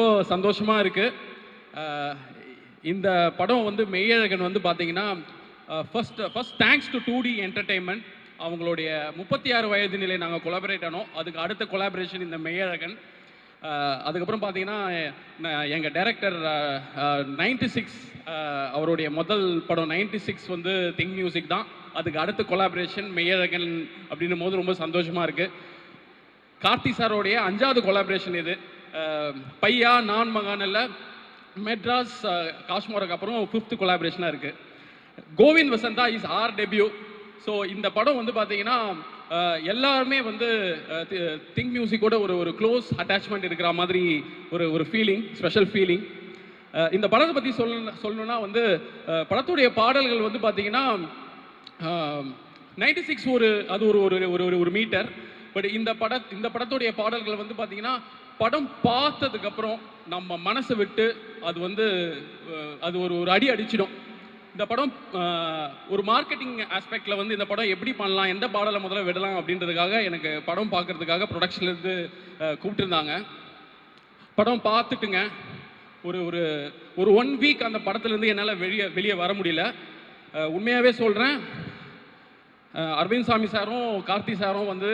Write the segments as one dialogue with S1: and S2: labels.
S1: ரொம்ப சந்தோஷமாக இருக்குது இந்த படம் வந்து மெய்யழகன் வந்து பார்த்தீங்கன்னா first first thanks to two D entertainment அவங்களுடைய முப்பத்தி ஆறு வயது நிலை நாங்கள் கொலாபரேட் ஆனோம். அதுக்கு அடுத்த கொலாபரேஷன் இந்த மெய்யழகன். அதுக்கப்புறம் பார்த்தீங்கன்னா எங்கள் டைரக்டர் நைன்டி சிக்ஸ் அவருடைய முதல் படம் நைன்டி சிக்ஸ் வந்து திங் மியூசிக் தான். அதுக்கு அடுத்த கொலாபரேஷன் மெய்யழகன் அப்படின்னும் போது ரொம்ப சந்தோஷமாக இருக்குது கார்த்தி சாரோடைய அஞ்சாவது கொலாபரேஷன் இது. பையா நான் மகானில் மெட்ராஸ் அஹ், காஷ்மோருக்கு அப்புறம் ஃபிஃப்த் கொலாபரேஷனாக இருக்குது Govind Vasantha is her debut so இந்த படம் வந்து பார்த்தீங்கன்னா எல்லாருமே வந்து திங்க் மியூசிக்கோட ஒரு ஒரு க்ளோஸ் அட்டாச்மெண்ட் இருக்கிற மாதிரி ஒரு ஒரு ஃபீலிங் ஸ்பெஷல் ஃபீலிங் இந்த படத்தை பற்றி சொல்ல சொல்லணும்னா வந்து படத்துடைய பாடல்கள் வந்து பார்த்தீங்கன்னா நைன்டி சிக்ஸ் ஒரு அது ஒரு ஒரு ஒரு ஒரு ஒரு மீட்டர் பட் இந்த பட இந்த படத்துடைய பாடல்கள் வந்து பார்த்தீங்கன்னா படம் பார்த்ததுக்கப்புறம் நம்ம மனசை விட்டு அது வந்து அது ஒரு ஒரு அடி அடிச்சிடும். இந்த படம் ஒரு மார்க்கெட்டிங் ஆஸ்பெக்டில் வந்து இந்த படம் எப்படி பண்ணலாம் எந்த பாடலை முதல்ல விடலாம் அப்படின்றதுக்காக எனக்கு படம் பார்க்குறதுக்காக ப்ரொடக்ஷன்லேருந்து கூப்பிட்டுருந்தாங்க. படம் பார்த்துட்டுங்க. ஒரு ஒரு ஒரு ஒன் வீக் அந்த படத்துலேருந்து என்னால் வெளியே வெளியே வர முடியல. உண்மையாகவே சொல்கிறேன் அரவிந்த் சாமி சாரும் கார்த்தி சாரும் வந்து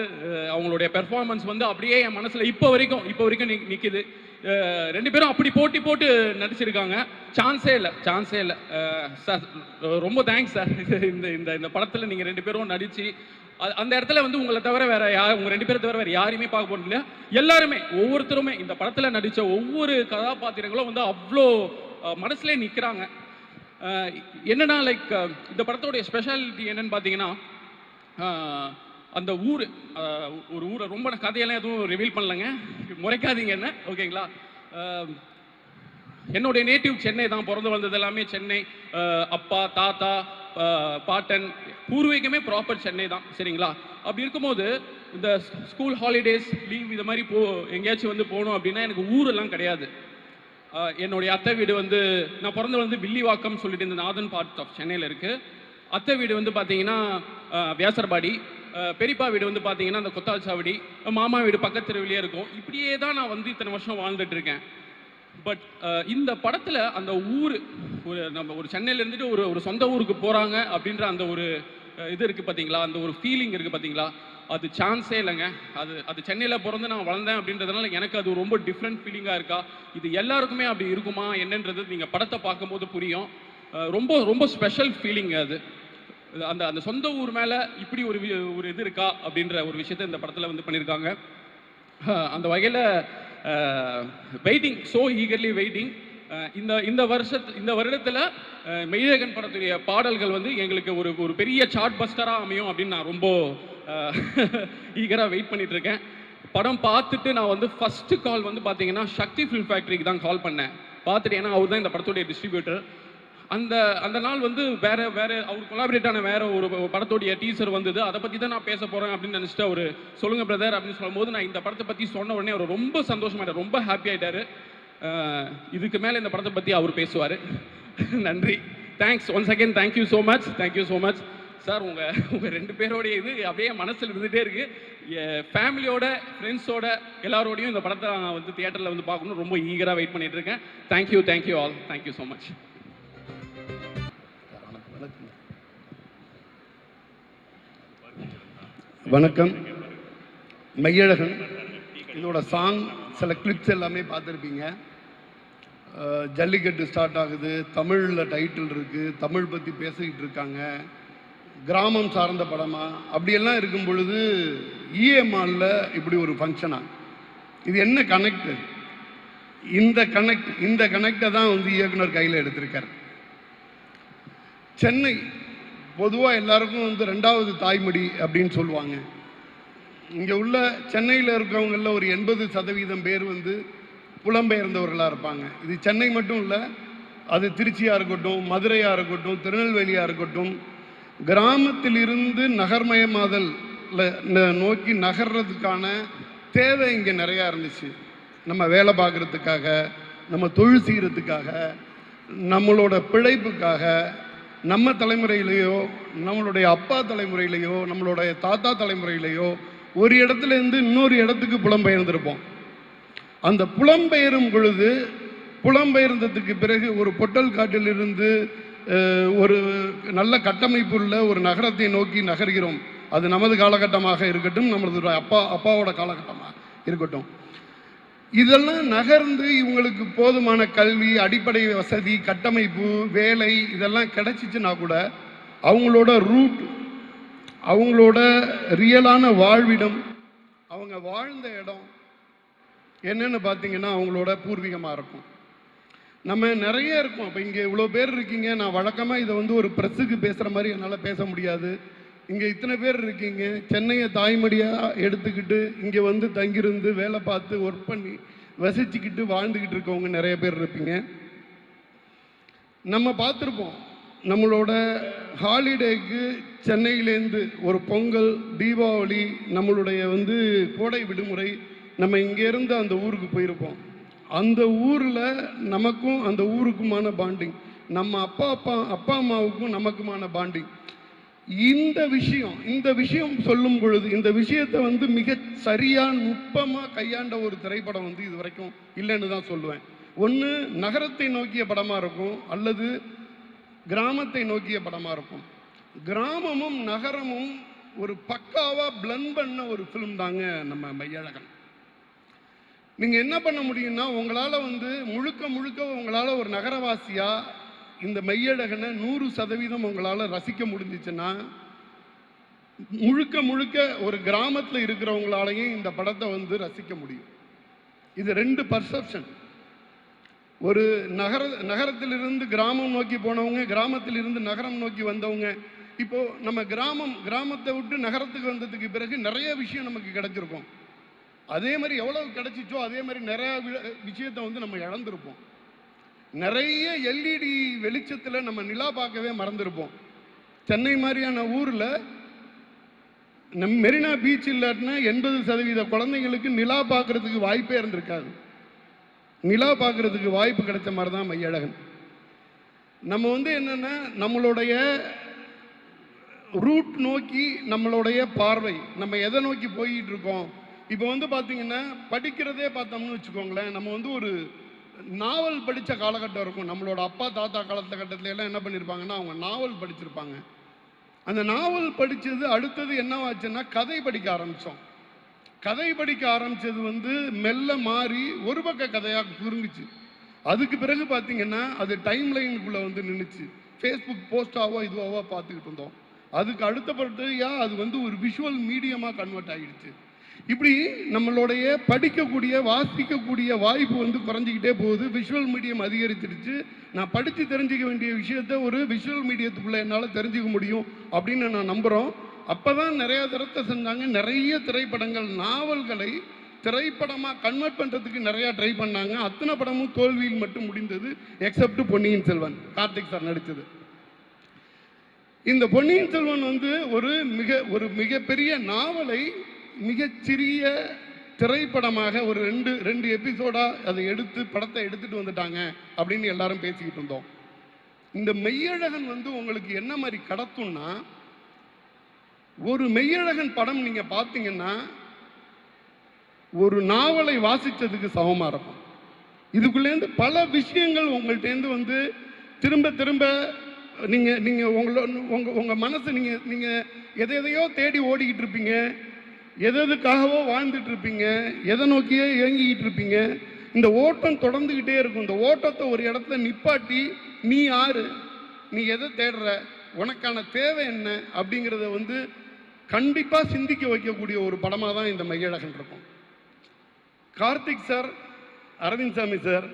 S1: அவங்களுடைய பெர்ஃபார்மன்ஸ் வந்து அப்படியே என் மனசில் இப்போ வரைக்கும் இப்போ வரைக்கும் நிற்கிது ரெண்டு பேரும் அப்படி போட்டி போட்டு நடிச்சிருக்காங்க. சான்ஸே இல்லை சான்ஸே இல்லை. சார் ரொம்ப தேங்க்ஸ் சார். இந்த இந்த இந்த படத்தில் நீங்கள் ரெண்டு பேரும் நடித்து அந்த இடத்துல வந்து உங்களை தவிர வேற யார் உங்கள் ரெண்டு பேரை தவிர வேறு யாரையுமே பார்க்க போறது எல்லாருமே ஒவ்வொருத்தருமே இந்த படத்தில் நடித்த ஒவ்வொரு கதாபாத்திரங்களும் வந்து அவ்வளோ மனசுலேயே நிற்கிறாங்க என்னன்னா லைக் இந்த படத்தோடைய ஸ்பெஷாலிட்டி என்னன்னு பார்த்தீங்கன்னா அந்த ஊர் ஒரு ஊரை ரொம்ப நான் கதையெல்லாம் எதுவும் ரிவீல் பண்ணலங்க. முறைக்காதீங்க என்ன? ஓகேங்களா? என்னுடைய நேட்டிவ் சென்னை தான் பிறந்து வந்தது எல்லாமே சென்னை. அப்பா தாத்தா பாட்டன் பூர்வீகமே ப்ராப்பர் சென்னை தான். சரிங்களா? அப்படி இருக்கும்போது இந்த ஸ்கூல் ஹாலிடேஸ் லீவ் இது மாதிரி போ எங்கேயாச்சும் வந்து போகணும் அப்படின்னா எனக்கு ஊரெல்லாம் கிடையாது. என்னுடைய அத்தை வீடு வந்து நான் பிறந்து வந்து வில்லிவாக்கம் சொல்லிட்டு இந்த நாதன் பார்ட் ஆஃப் சென்னையில் இருக்குது அத்தை வீடு வந்து பார்த்தீங்கன்னா வியாசர்பாடி. பெரியப்பா வீடு வந்து பார்த்தீங்கன்னா அந்த கொத்தாச்சாவடி மாமா வீடு பக்கத்து தெருவிலே இருக்கும். இப்படியே தான் நான் வந்து இத்தனை வருஷம் வாழ்ந்துட்டு இருக்கேன். பட் இந்த படத்தில் அந்த ஊர் ஒரு நம்ம ஒரு சென்னையில் இருந்துட்டு ஒரு ஒரு சொந்த ஊருக்கு போகிறாங்க அப்படின்ற அந்த ஒரு இது இருக்குது பார்த்தீங்களா அந்த ஒரு ஃபீலிங் இருக்குது பார்த்தீங்களா அது சான்ஸே இல்லைங்க. அது அது சென்னையில் பிறந்து நான் வளர்ந்தேன் அப்படின்றதுனால எனக்கு அது ரொம்ப டிஃப்ரெண்ட் ஃபீலிங்காக இருக்கா? இது எல்லாருக்குமே அப்படி இருக்குமா? என்னன்றது நீங்கள் படத்தை பார்க்கும்போது புரியும். ரொம்ப ரொம்ப ஸ்பெஷல் ஃபீலிங் அது. அந்த அந்த சொந்த ஊர் மேலே இப்படி ஒரு வி- ஒரு இது இருக்கா அப்படின்ற ஒரு விஷயத்தை இந்த படத்தில் வந்து பண்ணியிருக்காங்க. அந்த வகையில் வெயிட்டிங் ஸோ ஈகர்லி வெயிட்டிங் இந்த இந்த வருஷத்து இந்த வருடத்தில் மெய்யழகன் படத்துடைய பாடல்கள் வந்து எங்களுக்கு ஒரு ஒரு பெரிய சார்ட் பஸ்டராக அமையும் அப்படின்னு நான் ரொம்ப ஈகராக வெயிட் பண்ணிட்டு இருக்கேன் படம் பார்த்துட்டு நான் வந்து ஃபஸ்ட்டு கால் வந்து பார்த்தீங்கன்னா சக்தி ஃபிலிம் ஃபேக்ட்ரிக்கு தான் கால் பண்ணேன். பார்த்துட்டு ஏன்னா அவர் தான் இந்த படத்துடைய டிஸ்ட்ரிபியூட்டர் அந்த அந்த நாள் வந்து வேற வேற அவர் கொலாபரேட் ஆன வேற ஒரு படத்துடைய டீசர் வந்தது. அதை பத்தி தான் நான் பேச போறேன் அப்படின்னு நினைச்சிட்டு அவர் சொல்லுங்க பிரதர் அப்படின்னு சொல்லும்போது நான் இந்த படத்தை பத்தி சொன்ன உடனே அவர் ரொம்ப சந்தோஷமாயிட்டார். ரொம்ப ஹாப்பி ஆயிட்டாரு. இதுக்கு மேல இந்த படத்தை பத்தி அவர் பேசுவார். நன்றி. Thanks once again thank you so much thank you so much sir உங்க உங்க ரெண்டு பேரோடைய இது அப்படியே மனசில் இருந்துட்டே இருக்கு. ஃபேமிலியோட ஃப்ரெண்ட்ஸோட எல்லாரோடையும் இந்த படத்தை நான் வந்து தியேட்டரில் வந்து பார்க்கணும் ரொம்ப ஈகராக வெயிட் பண்ணிட்டு இருக்கேன். Thank you thank you all thank you so much
S2: வணக்கம். மையழகன் இதோட சாங் சில கிளிப்ஸ் எல்லாமே பார்த்துருப்பீங்க. ஜல்லிக்கட்டு ஸ்டார்ட் ஆகுது தமிழில் டைட்டில் இருக்குது தமிழ் பற்றி பேசிக்கிட்டு இருக்காங்க. கிராமம் சார்ந்த படமா? அப்படியெல்லாம் இருக்கும் பொழுது இஎம்ஆலில் இப்படி ஒரு ஃபங்க்ஷனா இது என்ன கனெக்ட் இந்த கனெக்ட் இந்த கனெக்டை தான் வந்து இயக்குனர் கையில் எடுத்திருக்காரு. சென்னை பொதுவாக எல்லாருக்கும் வந்து ரெண்டாவது தாய்மொழி அப்படின்னு சொல்லுவாங்க. இங்கே உள்ள சென்னையில் இருக்கிறவங்களில் ஒரு எண்பது சதவீதம் பேர் வந்து புலம்பெயர்ந்தவர்களாக இருப்பாங்க. இது சென்னை மட்டும் இல்லை அது திருச்சியாக இருக்கட்டும் மதுரையாக இருக்கட்டும் திருநெல்வேலியாக இருக்கட்டும் கிராமத்திலிருந்து நகர்மயமாதல் நோக்கி நகர்றதுக்கான தேவை இங்கே நிறையா இருந்துச்சு. நம்ம வேலை பார்க்குறதுக்காக நம்ம தொழில் செய்கிறதுக்காக நம்மளோட பிழைப்புக்காக நம்ம தலைமுறையிலேயோ நம்மளுடைய அப்பா தலைமுறையிலேயோ நம்மளுடைய தாத்தா தலைமுறையிலேயோ ஒரு இடத்துல இருந்து இன்னொரு இடத்துக்கு புலம்பெயர்ந்திருப்போம். அந்த புலம்பெயரும் பொழுது புலம்பெயர்ந்ததுக்கு பிறகு ஒரு பொட்டல் காட்டிலிருந்து ஒரு நல்ல கட்டமைப்புள்ள ஒரு நகரத்தை நோக்கி நகர்கிறோம். அது நமது காலகட்டமாக இருக்கட்டும் நம்மளது அப்பா அப்பாவோட காலகட்டமாக இருக்கட்டும். இதெல்லாம் நகர்ந்து இவங்களுக்கு போதுமான கல்வி அடிப்படை வசதி கட்டமைப்பு வேலை இதெல்லாம் கிடைச்சிச்சுன்னா கூட அவங்களோட ரூட் அவங்களோட ரியலான வாழ்விடம் அவங்க வாழ்ந்த இடம் என்னென்னு பார்த்தீங்கன்னா அவங்களோட பூர்வீகமாக இருக்கும். நம்ம நிறைய இருக்கோம். இப்போ இங்கே இவ்வளோ பேர் இருக்கீங்க. நான் வழக்கமாக இதை வந்து ஒரு ப்ரெஸ்ஸுக்கு பேசுகிற மாதிரி என்னால் பேச முடியாது. இங்கே இத்தனை பேர் இருக்கீங்க. சென்னையை தாய்மடியாக எடுத்துக்கிட்டு இங்கே வந்து தங்கியிருந்து வேலை பார்த்து ஒர்க் பண்ணி வசிச்சுக்கிட்டு வாழ்ந்துக்கிட்டு இருக்கவங்க நிறைய பேர் இருப்பீங்க. நம்ம பார்த்துருப்போம். நம்மளோட ஹாலிடேக்கு சென்னையிலேருந்து ஒரு பொங்கல் தீபாவளி நம்மளுடைய வந்து கோடை விடுமுறை நம்ம இங்கேருந்து அந்த ஊருக்கு போயிருப்போம். அந்த ஊரில் நமக்கும் அந்த ஊருக்குமான பாண்டிங் நம்ம அப்பா அப்பா அப்பா அம்மாவுக்கும் நமக்குமான பாண்டிங் இந்த விஷயம் இந்த விஷயம் சொல்லும் பொழுது இந்த விஷயத்தை வந்து மிக சரியான நுட்பமாக கையாண்ட ஒரு திரைப்படம் வந்து இது வரைக்கும் இல்லைன்னு தான் சொல்லுவேன். ஒன்று நகரத்தை நோக்கிய படமாக இருக்கும் அல்லது கிராமத்தை நோக்கிய படமாக இருக்கும். கிராமமும் நகரமும் ஒரு பக்காவாக பிளன் பண்ண ஒரு ஃபிலிம் தாங்க நம்ம மையழகன். நீங்கள் என்ன பண்ண முடியும்னா உங்களால் வந்து முழுக்க முழுக்க உங்களால் ஒரு நகரவாசியாக இந்த மெய்யழகனை நூறு சதவீதம் உங்களால் ரசிக்க முடிஞ்சிச்சுன்னா முழுக்க முழுக்க ஒரு கிராமத்தில் இருக்கிறவங்களாலையும் இந்த படத்தை வந்து ரசிக்க முடியும். இது ரெண்டு பர்செப்ஷன் ஒரு நகர நகரத்திலிருந்து கிராமம் நோக்கி போனவங்க கிராமத்திலிருந்து நகரம் நோக்கி வந்தவங்க இப்போது நம்ம கிராமம் கிராமத்தை விட்டு நகரத்துக்கு வந்ததுக்கு பிறகு நிறைய விஷயம் நமக்கு கிடைச்சிருக்கும். அதே மாதிரி எவ்வளவு கிடைச்சிச்சோ அதே மாதிரி நிறைய விஷயத்தை வந்து நம்ம இழந்திருப்போம். நிறைய எல்இடி வெளிச்சத்தில் நம்ம நிலா பார்க்கவே மறந்துருப்போம். சென்னை மாதிரியான ஊரில் நம் மெரினா பீச் இல்லாட்டினா எண்பது சதவீத குழந்தைங்களுக்கு நிலா பார்க்கறதுக்கு வாய்ப்பே இருந்திருக்காது. நிலா பார்க்கறதுக்கு வாய்ப்பு கிடைச்ச மாதிரி தான் மையழகன். நம்ம வந்து என்னென்னா நம்மளுடைய ரூட் நோக்கி நம்மளுடைய பார்வை நம்ம எதை நோக்கி போயிட்டு இருக்கோம்? இப்போ வந்து பார்த்தீங்கன்னா படிக்கிறதே பார்த்தோம்னு வச்சுக்கோங்களேன். நம்ம வந்து ஒரு நாவல் படித்த காலகட்டம் இருக்கும். நம்மளோட அப்பா தாத்தா காலகட்டத்துல எல்லாம் என்ன பண்ணியிருப்பாங்கன்னா அவங்க நாவல் படிச்சிருப்பாங்க. அந்த நாவல் படித்தது அடுத்தது என்னவாச்சுன்னா கதை படிக்க ஆரம்பித்தோம் கதை படிக்க ஆரம்பிச்சது வந்து மெல்ல மாறி ஒரு பக்க கதையாக சுருங்குச்சு அதுக்கு பிறகு பார்த்தீங்கன்னா அது டைம் லைனுக்குள்ளே வந்து நின்றுச்சு ஃபேஸ்புக் போஸ்டாவோ இதுவாவோ பார்த்துக்கிட்டு இருந்தோம். அதுக்கு அடுத்தபடியா அது வந்து ஒரு விஷுவல் மீடியமாக கன்வெர்ட் ஆகிடுச்சு இப்படி நம்மளுடைய படிக்கக்கூடிய வாசிக்கக்கூடிய வாய்ப்பு வந்து குறைஞ்சிக்கிட்டே போகுது. விஷுவல் மீடியம் அதிகரிச்சிருச்சு. நான் படித்து தெரிஞ்சிக்க வேண்டிய விஷயத்த ஒரு விஷுவல் மீடியத்துக்குள்ளே என்னால் தெரிஞ்சுக்க முடியும் அப்படின்னு நான் நம்புகிறோம் அப்போ தான் நிறையா தரத்தை செஞ்சாங்க. நிறைய திரைப்படங்கள் நாவல்களை திரைப்படமாக கன்வெர்ட் பண்ணுறதுக்கு நிறையா ட்ரை பண்ணாங்க. அத்தனை படமும் தோல்வியில் மட்டும் முடிந்தது எக்ஸப்ட் பொன்னியின் செல்வன் கார்த்திக் சார் நடித்தது இந்த பொன்னியின் செல்வன் வந்து ஒரு மிக ஒரு மிகப்பெரிய நாவலை மிகச்சிறிய திரைப்படமாக ஒரு ரெண்டு ரெண்டு எபிசோடா அதை எடுத்து படத்தை எடுத்துட்டு வந்துட்டாங்க அப்படின்னு எல்லாரும் பேசிக்கிட்டு இருந்தோம். இந்த மெய்யழகன் வந்து உங்களுக்கு என்ன மாதிரி கடத்தும்னா ஒரு மெய்யழகன் படம் நீங்க பார்த்தீங்கன்னா ஒரு நாவலை வாசித்ததுக்கு சமமாக இருக்கும். இதுக்குள்ளேருந்து பல விஷயங்கள் உங்கள்கிட்டேருந்து வந்து திரும்ப திரும்ப நீங்கள் நீங்கள் உங்களோட உங்கள் உங்கள் மனசு நீங்கள் நீங்கள் எதை எதையோ தேடி ஓடிக்கிட்டு இருப்பீங்க. எது எதுக்காகவோ வாழ்ந்துட்டு இருப்பீங்க எதை நோக்கியே இயங்கிக்கிட்டு இருப்பீங்க இந்த ஓட்டம் தொடர்ந்துக்கிட்டே இருக்கும். இந்த ஓட்டத்தை ஒரு இடத்துல நிப்பாட்டி நீ யாரு? நீ எதை தேடுற? உனக்கான தேவை என்ன? அப்படிங்கிறத வந்து கண்டிப்பாக சிந்திக்க வைக்கக்கூடிய ஒரு படமாக தான் இந்த மையழகன் இருக்கும். கார்த்திக் சார் அரவிந்த் சாமி சார்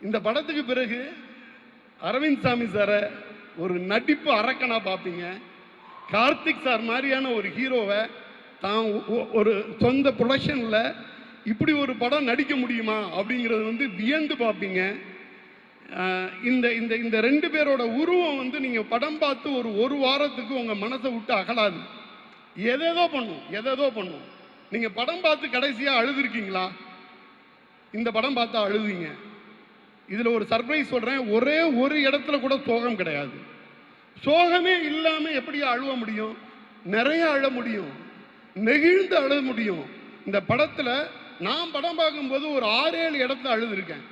S2: இந்த படத்துக்கு பிறகு அரவிந்த் சாமி சாரை ஒரு நடிப்பு அரக்கனாக பார்ப்பீங்க கார்த்திக் சார் மாதிரியான ஒரு ஹீரோவை தான் ஒரு சொந்த ப்ரொடக்ஷனில் இப்படி ஒரு படம் நடிக்க முடியுமா அப்படிங்கிறது வந்து வியந்து பார்ப்பீங்க. இந்த இந்த இந்த ரெண்டு பேரோட உருவம் வந்து நீங்கள் படம் பார்த்து ஒரு ஒரு வாரத்துக்கு உங்கள் மனசை விட்டு அகலாது. எதேதோ பண்ணும் எதேதோ பண்ணும். நீங்கள் படம் பார்த்து கடைசியாக அழுதுருக்கீங்களா? இந்த படம் பார்த்தா அழுதுங்க இதில் ஒரு சர்ப்ரைஸ் சொல்கிறேன் ஒரே ஒரு இடத்துல கூட சோகம் கிடையாது. சோகமே இல்லாமல் எப்படி அழுவ முடியும்? நிறைய அழ முடியும். நெகிழ்ந்து அழுத முடியும். இந்த படத்தில் நான் படம் பார்க்கும்போது ஒரு ஆறு ஏழு இடத்துல அழுதுருக்கேன்.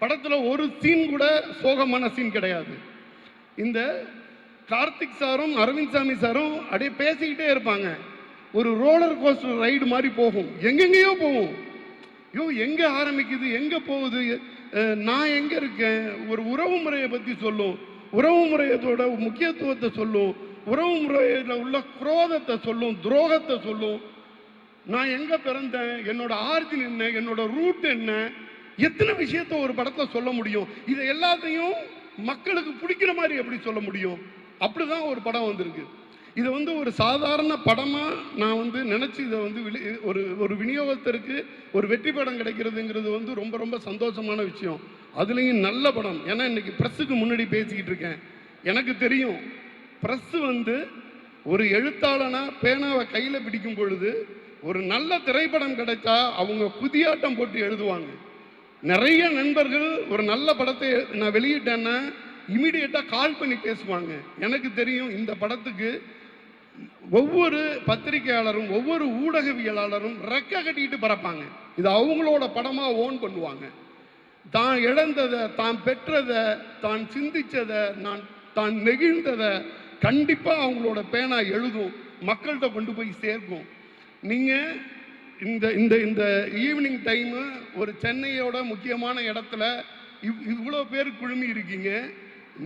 S2: படத்தில் ஒரு சீன் கூட சோகமான சீன் கிடையாது. இந்த கார்த்திக் சாரும் அரவிந்த் சாமி சாரும் அப்படியே பேசிக்கிட்டே இருப்பாங்க. ஒரு ரோலர் கோஸ்டர் ரைடு மாதிரி போகும். எங்கெங்கேயோ போகும். ஐயோ எங்கே ஆரம்பிக்குது? எங்கே போகுது? நான் எங்கே இருக்கேன்? ஒரு உறவு முறையை பற்றி சொல்லும். உறவு முறையத்தோட முக்கியத்துவத்தை சொல்லும். உறவு முறையில் உள்ள குரோதத்தை சொல்லும் துரோகத்தை சொல்லும். நான் எங்க பிறந்தேன்? என்னோட ஆர்ஜின் என்ன? என்னோட ரூட் என்ன? எத்தனை விஷயத்த ஒரு படத்தை சொல்ல முடியும்? இதை எல்லாத்தையும் மக்களுக்கு பிடிக்கிற மாதிரி எப்படி சொல்ல முடியும்? அப்படிதான் ஒரு படம் வந்திருக்கு. இதை வந்து ஒரு சாதாரண படமா நான் வந்து நினைச்சு இதை வந்து வெளி- ஒரு ஒரு விநியோகத்திற்கு ஒரு வெற்றி படம் கிடைக்கிறதுங்கிறது வந்து ரொம்ப ரொம்ப சந்தோஷமான விஷயம். அதுலேயும் நல்ல படம். ஏன்னா இன்னைக்கு ப்ரெஸ்ஸுக்கு முன்னாடி பேசிக்கிட்டு இருக்கேன். எனக்கு தெரியும். ப்ரெஸ் வந்து ஒரு எழுத்தாளனா பேனாவை கையில் பிடிக்கும் பொழுது ஒரு நல்ல திரைப்படம் கிடைச்சா அவங்க குதியாட்டம் போட்டு எழுதுவாங்க. நிறைய நண்பர்கள் ஒரு நல்ல படத்தை நான் வெளியிட்டேன்னா இமிடியேட்டாக கால் பண்ணி பேசுவாங்க. எனக்கு தெரியும் இந்த படத்துக்கு ஒவ்வொரு பத்திரிகையாளரும் ஒவ்வொரு ஊடகவியலாளரும் ரெக்க கட்டிட்டு பறப்பாங்க. இது அவங்களோட படமாக ஓன் பண்ணுவாங்க. தான் இழந்ததை தான் பெற்றதை தான் சிந்திச்சதை நான் தான் நெகிழ்ந்ததை கண்டிப்பாக அவங்களோட பேனா எழுதும் மக்கள்கிட்ட கொண்டு போய் சேர்க்கும். நீங்கள் இந்த இந்த இந்த ஈவினிங் டைமு ஒரு சென்னையோட முக்கியமான இடத்துல இவ் இவ்வளோ பேர் குழுமி இருக்கீங்க.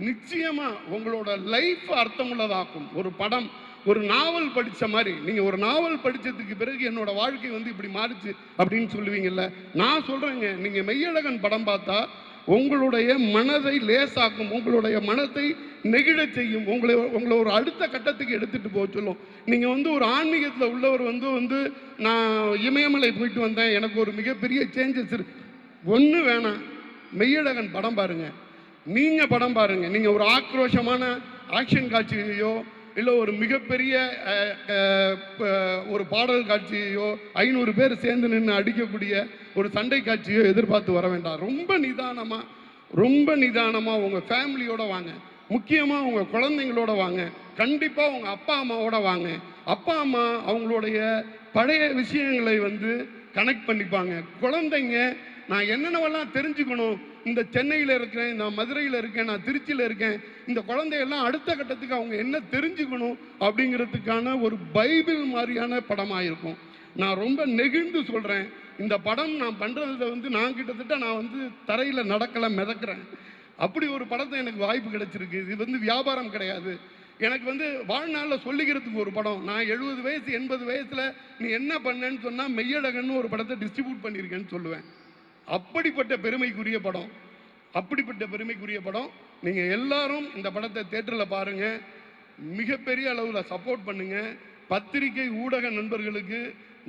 S2: நிச்சயமாக உங்களோட லைஃப் அர்த்தமுள்ளதாக்கும். ஒரு படம் ஒரு நாவல் படித்த மாதிரி. நீங்கள் ஒரு நாவல் படித்ததுக்கு பிறகு என்னோட வாழ்க்கை வந்து இப்படி மாறுச்சு அப்படின்னு சொல்லுவீங்கல்ல. நான் சொல்கிறேங்க நீங்கள் மெய்யழகன் படம் பார்த்தா உங்களுடைய மனதை லேசாக்கும் உங்களுடைய மனத்தை நெகிழச் செய்யும். உங்களை உங்களை ஒரு அடுத்த கட்டத்துக்கு எடுத்துட்டு போக சொல்லும். நீங்கள் வந்து ஒரு ஆன்மீகத்தில் உள்ளவர் வந்து வந்து நான் இமயமலை போயிட்டு வந்தேன். எனக்கு ஒரு மிகப்பெரிய சேஞ்சஸ் இருக்கு ஒன்று வேணாம். மெய்யழகன் படம் பாருங்கள் நீங்கள் படம் பாருங்கள் நீங்கள் ஒரு ஆக்ரோஷமான ஆக்ஷன் காட்சியையோ இல்லை ஒரு மிகப்பெரிய ஒரு பாடல் காட்சியையோ ஐநூறு பேர் சேர்ந்து நின்று அடிக்கக்கூடிய ஒரு சண்டை காட்சியோ எதிர்பார்த்து வர வேண்டாம். ரொம்ப நிதானமாக ரொம்ப நிதானமாக உங்கள் ஃபேமிலியோட வாங்க. முக்கியமாக உங்கள் குழந்தைங்களோட வாங்க. கண்டிப்பாக உங்கள் அப்பா அம்மாவோட வாங்க. அப்பா அம்மா அவங்களுடைய பழைய விஷயங்களை வந்து கனெக்ட் பண்ணிப்பாங்க. குழந்தைங்க நான் என்னென்னவெல்லாம் தெரிஞ்சுக்கணும்? இந்த சென்னையில் இருக்கிறேன் நான் மதுரையில் இருக்கேன் நான் திருச்சியில் இருக்கேன். இந்த குழந்தையெல்லாம் அடுத்த கட்டத்துக்கு அவங்க என்ன தெரிஞ்சுக்கணும் அப்படிங்கிறதுக்கான ஒரு பைபிள் மாதிரியான படமாக இருக்கும் நான் ரொம்ப நெகிழ்ந்து சொல்கிறேன் இந்த படம் நான் பண்ணுறதுல வந்து நான் கிட்டத்தட்ட நான் வந்து தரையில் நடக்கலை மிதக்கிறேன். அப்படி ஒரு படத்தை எனக்கு வாய்ப்பு கிடைச்சிருக்கு. இது வந்து வியாபாரம் கிடையாது. எனக்கு வந்து வாழ்நாளில் சொல்லிக்கிறதுக்கு ஒரு படம். நான் எழுபது வயசு எண்பது வயசில் நீ என்ன பண்ணேன்னு சொன்னால் மெய்யழகன்னு ஒரு படத்தை டிஸ்ட்ரிபியூட் பண்ணியிருக்கேன்னு சொல்லுவேன். அப்படிப்பட்ட பெருமைக்குரிய படம். அப்படிப்பட்ட பெருமைக்குரிய படம். நீங்கள் எல்லாரும் இந்த படத்தை தேட்டரில் பாருங்கள் மிகப்பெரிய அளவில் சப்போர்ட் பண்ணுங்க. பத்திரிகை ஊடக நண்பர்களுக்கு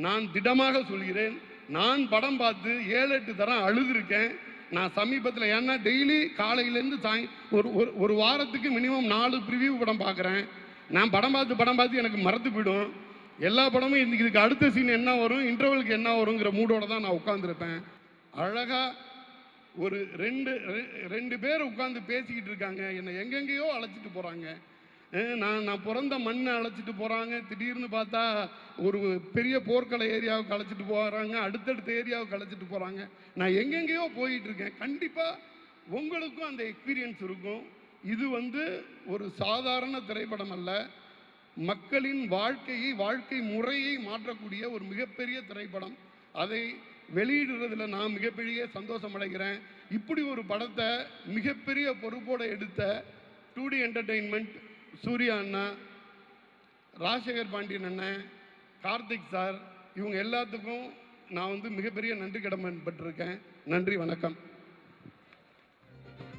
S2: நான் திடமாக சொல்கிறேன். நான் படம் பார்த்து ஏழு எட்டு தரம் அழுதுருக்கேன். நான் சமீபத்தில் ஏன்னா டெய்லி காலையிலேருந்து சாய் ஒரு ஒரு ஒரு வாரத்துக்கு மினிமம் நாலு ப்ரிவியூ படம் பார்க்குறேன் நான் படம் பார்த்து படம் பார்த்து எனக்கு மறந்து போயிடும். எல்லா படமும் இதுக்கு இதுக்கு அடுத்த சீன் என்ன வரும்? இன்டர்வலுக்கு என்ன வருங்கிற மூடோட தான் நான் உட்காந்துருப்பேன் அழகாக ஒரு ரெண்டு ரெ- ரெண்டு பேர் உட்காந்து பேசிக்கிட்டு இருக்காங்க. என்னை எங்கெங்கேயோ அழைச்சிட்டு போகிறாங்க நான் நான் பிறந்த மண்ணை அழைச்சிட்டு போகிறாங்க திடீர்னு பார்த்தா ஒரு பெரிய போர்க்களை ஏரியாவுக்கு அழைச்சிட்டு போகிறாங்க அடுத்தடுத்த ஏரியாவுக்கு அழைச்சிட்டு போகிறாங்க நான் எங்கெங்கேயோ போயிட்டு இருக்கேன். கண்டிப்பாக உங்களுக்கும் அந்த எக்ஸ்பீரியன்ஸ் இருக்கும். இது வந்து ஒரு சாதாரண திரைப்படம் அல்ல. மக்களின் வாழ்க்கையை வாழ்க்கை முறையை மாற்றக்கூடிய ஒரு மிகப்பெரிய திரைப்படம். அதை வெளியிடுறதுல நான் மிகப்பெரிய சந்தோஷம் அடைகிறேன். இப்படி ஒரு படத்தை மிகப்பெரிய பொறுப்போடு எடுத்த டூ டி என்டர்டெயின்மெண்ட் சூர்யா அண்ணா ராஜசேகர் பாண்டியன் அண்ணன் கார்த்திக் சார் இவங்க எல்லாத்துக்கும் நான் வந்து மிகப்பெரிய நன்றி கடமைப்பட்டிருக்கேன். நன்றி வணக்கம்.